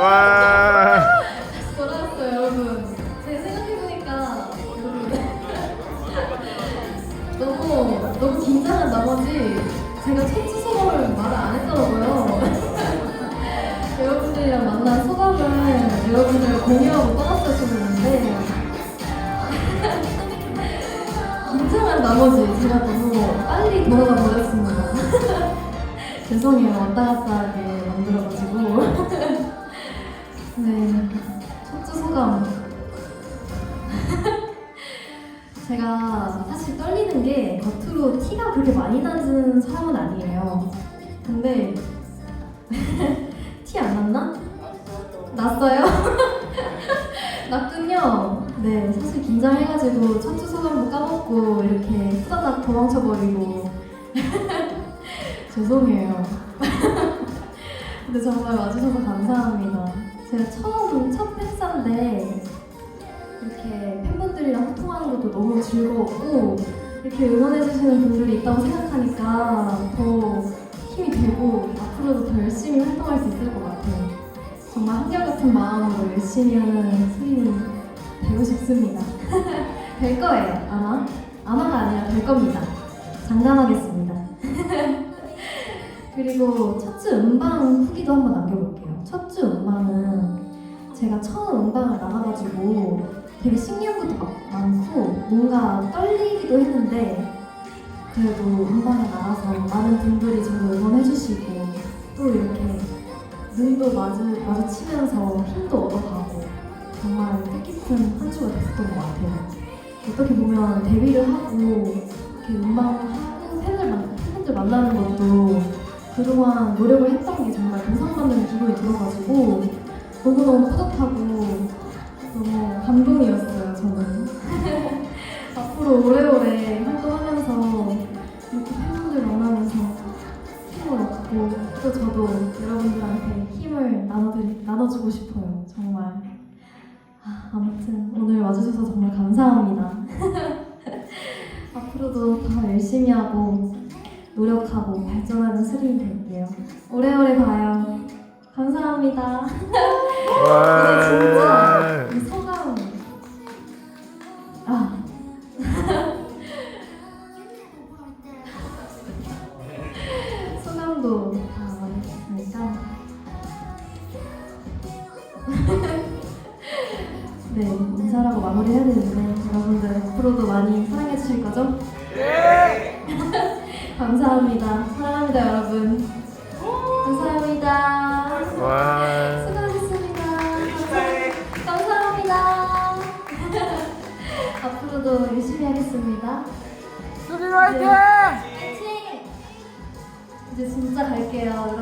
와. 돌아왔어요 여러분 제가 생각해보니까 너무 너무 긴장한 나머지 제가 첫 수소감을 말을 안 했더라고요 여러분들이랑 만난 소감을 여러분들 공유하고 떠났어야 했는데 긴장한 나머지 제가 너무 빨리 돌아가 버렸습니다 죄송해요 왔다 갔다 하게 만들어가지고 제가 사실 떨리는 게 겉으로 티가 그렇게 많이 나는 사람은 아니에요. 근데 티 안 났나? 났어요? 났군요. 네, 사실 긴장해가지고 첫째 소감도 까먹고 이렇게 후다닥 도망쳐버리고 죄송해요. 근데 정말 와주셔서 감사합니다. 제가 처음 첫 팬사인데 이렇게 것도 너무 즐거웠고 이렇게 응원해주시는 분들이 있다고 생각하니까 더 힘이 되고 앞으로도 더 열심히 활동할 수 있을 것 같아요. 정말 한결같은 마음으로 열심히 하는 스린이 되고 싶습니다. 될 거예요, 아마. 아마가 아니라 될 겁니다. 장담하겠습니다. 그리고 첫 주 음방 후기도 한번 남겨볼게요. 첫 주 음방은 제가 처음 음방을 나가가지고 되게 신기한 것도 막 많고 뭔가 떨리기도 했는데 그래도 음방에 나가서 많은 분들이 저를 응원해주시고 또 이렇게 눈도 마주, 마주치면서 힘도 얻어가고 정말 뜻깊은 한 주가 됐었던 것 같아요. 어떻게 보면 데뷔를 하고 이렇게 음방하고 팬을 만, 팬분들 만나는 것도 그동안 노력을 했던 게 정말 보상받는 기분이 들어가지고 너무너무 뿌듯하고 나눠주고 싶어요 정말 아, 아무튼 오늘 와주셔서 정말 감사합니다 앞으로도 더 열심히 하고 노력하고 발전하는 스린이 될게요. 오래오래 봐요. 감사합니다. 근데 진짜 네 인사라고 마무리해야 되는데 여러분들 앞으로도 많이 사랑해 주실 거죠? 감사합니다. 사랑합니다, 여러분. 감사합니다. 와. 수고하셨습니다. 감사- 감사합니다. 앞으로도 열심히 하겠습니다. 수빈 화이팅! 화이팅! 이제 진짜 갈게요,